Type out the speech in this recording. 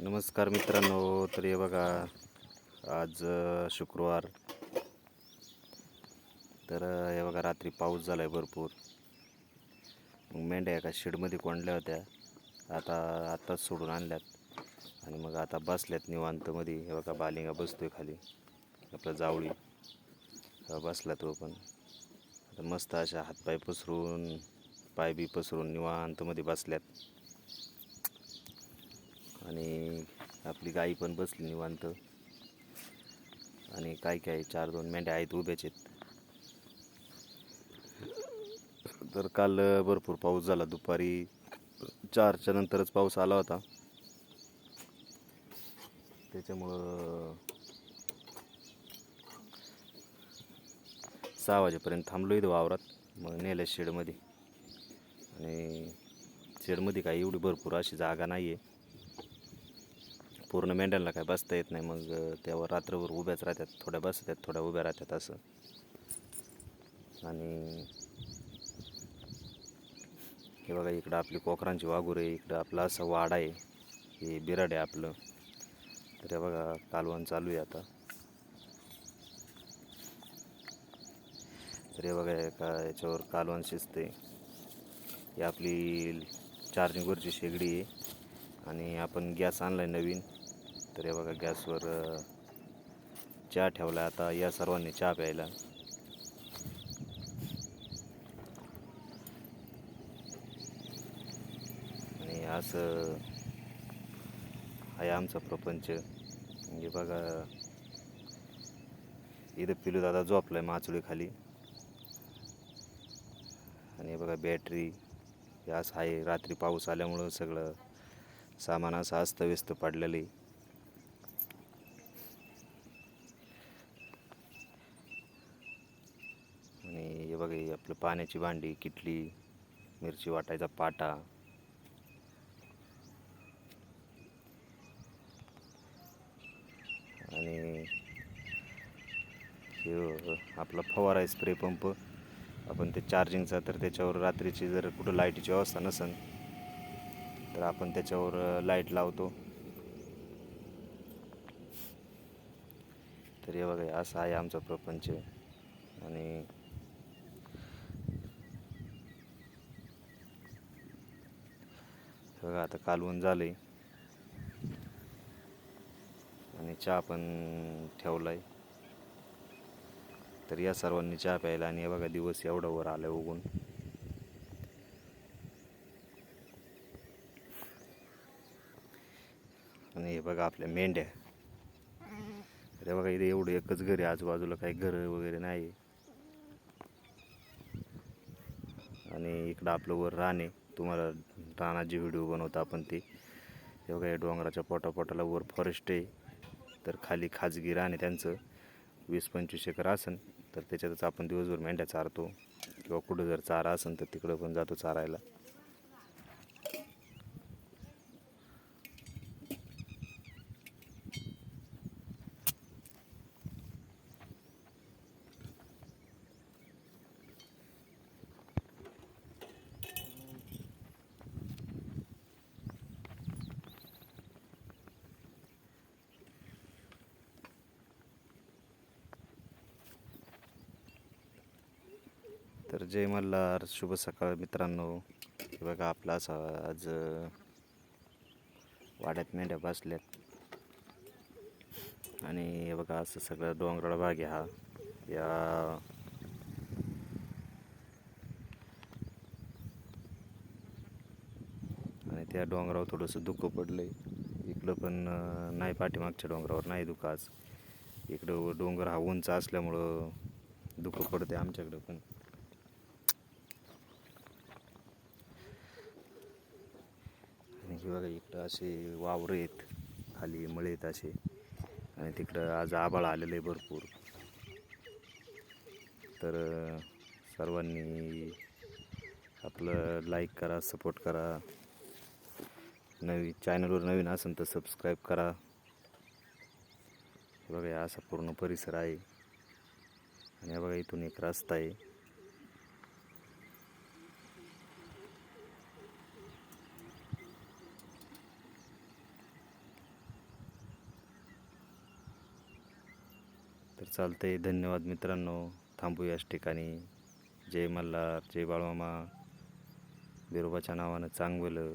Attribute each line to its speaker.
Speaker 1: नमस्कार मित्रांनो तर हे बघा आज शुक्रवार. तर हे बघा रात्री पाऊस झाला आहे भरपूर. मग मेंढ्या एका शेडमध्ये कोंडल्या होत्या. आता आत्ताच सोडून आणल्यात. आणि मग आता बसल्यात निवांतमध्ये. हे बघा बालिंगा बसतोय खाली. आपला जावळी. बसला तो पण. आता मस्त अशा हातपाय पसरून पाय बी पसरून निवांतमध्ये बसल्यात. आणि आपली गाई पण बसली निवांत. आणि काय काय चार दोन मेंढ्या आहेत उभ्याच आहेत. तर काल भरपूर पाऊस झाला. दुपारी चारच्या नंतरच पाऊस आला होता. त्याच्यामुळं सहा वाजेपर्यंत थांबलो इथं वावरात मग नेलं शेडमध्ये. आणि शेडमध्ये काही एवढी भरपूर अशी जागा नाही आहे पूर्ण मेंढ्यांना काय बसता येत नाही मग तेव्हा त्यावर रात्रभर उभ्याच राहतात थोड्या बसतात थोड्या उभ्या राहतात असं. आणि हे बघा इकडं आपली कोकरांची वाघूर आहे इकडं आपला असं वाडा आहे हे बिराड आहे आपलं. तर हे बघा कालवण चालू आहे आता. तर हे बघा एका याच्यावर कालवण शिजते ही आपली चार्जिंगवरची शेगडी आहे. आणि आपण गॅस आणला आहे नवीन. तर हे बघा गॅसवर चहा ठेवला आता या सर्वांनी चहा प्यायला. आणि असं आहे आमचा प्रपंच. म्हणजे बघा इथं पिलू दादा झोपलाय आहे खाली आणि बघा बॅटरी हे असं आहे. रात्री पाऊस आल्यामुळं सगळं सामान असं अस्तव्यस्त पडलेलं आहे. आणि आपलं पाण्याची भांडी किटली मिरची वाटायचा पाटा. आणि हे आपला फवारा आहे स्प्रे पंप. आपण ते चार्जिंगचा तर त्याच्यावर रात्रीची जर कुठं लाईटीची व्यवस्था नसेल तर आपण त्याच्यावर लाइट लावतो. तर हे बघा असं आहे आमचा प्रपंच. आणि बघा आता कालवून झालंय. आणि चहा पण ठेवलाय. तर या सर्वांनी चहा प्यायला आणि हे बघा दिवस एवढा वर आलाय उगून. आणि हे बघा आपल्या मेंढ्या. अरे बघा इथे एवढं एकच घर आहे. आजूबाजूला काही घर वगैरे नाही आणि इकडं आपलं वर राणे तुम्हाला रानाची व्हिडिओ बनवतो आपण ते. एवढ्या या डोंगराच्या पोटापोटाला वर फॉरेस्ट आहे. तर खाली खाजगी राहणे त्यांचं. वीस पंचवीस एकर असन. तर त्याच्यातच आपण दिवसभर मेंढ्या चारतो. किंवा कुठं जर चारा असेल तर तिकडं पण जातो चारायला. तर जय मल्हार शुभ सकाळ मित्रांनो. हे बघा आपला असा आज वाड्यात मेंढ्या बसल्यात. आणि हे बघा असं सगळं डोंगराळ भाग आहे हा. या आणि त्या डोंगरावर थोडंसं दुःख पडलंय. इकडं पण नाही पाठीमागच्या डोंगरावर नाही दुःख आज. इकडं डोंगर हा उंच असल्यामुळं दुःख पडते आमच्याकडं पण आणि हे बघा इकडं असे वावर आहेत खाली मळे आहेत असे. आणि तिकडं आज आबाळ आलेलं आहे भरपूर. तर सर्वांनी आपलं लाईक करा सपोर्ट करा. नवी चॅनलवर नवीन असेल तर सबस्क्राईब करा. बघा असा पूर्ण परिसर आहे. आणि बघा इथून एक रस्ता आहे. तर चालतंय. धन्यवाद मित्रांनो. थांबू याच ठिकाणी. जय मल्हार जय बाळमामा. बिरोबाच्या नावानं चांगलं